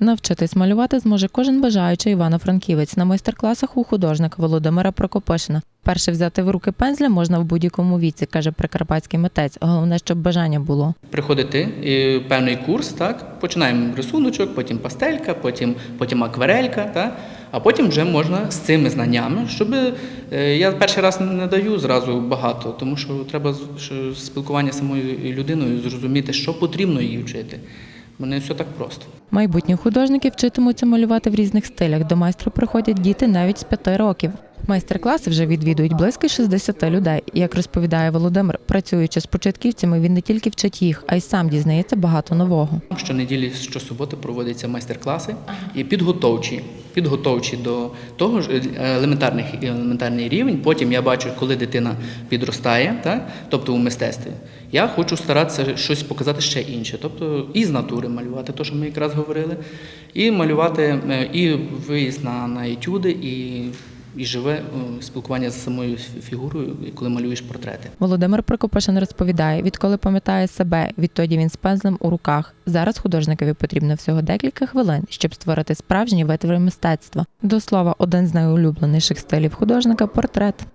Навчитись малювати зможе кожен бажаючий Івано-Франківець на майстер-класах у художника Володимира Прокопишина. Перше взяти в руки пензля можна в будь-якому віці, каже прикарпатський митець. Головне, щоб бажання було. приходити е, певний курс, так? Починаємо рисуночок, потім пастелька, потім, потім акварелька, так? а потім вже можна з цими знаннями, щоб е, я перший раз не даю зразу багато, тому що треба спілкування з самою людиною зрозуміти, що потрібно їй вчити. Не все так просто. Майбутні художники вчитимуться малювати в різних стилях. До майстру приходять діти навіть з п'яти років. Майстер-класи вже відвідують близько 60 людей. Як розповідає Володимир, працюючи з початківцями, він не тільки вчить їх, а й сам дізнається багато нового. Щонеділі, щосуботи проводяться майстер-класи і підготовчі, підготовчі до того ж е, елементарних елементарний рівень. Потім я бачу, коли дитина підростає, так? тобто у мистецтві. Я хочу старатися щось показати ще інше, тобто і з натури малювати, то, що ми якраз говорили, і малювати е, і виїзд на, на етюди, і, і живе е, спілкування з самою фігурою, коли малюєш портрети. Володимир Прокопишин розповідає, відколи пам'ятає себе, відтоді він з пензлем у руках. Зараз художникові потрібно всього декілька хвилин, щоб створити справжні витвори мистецтва. До слова, один з найулюбленіших стилів художника портрет.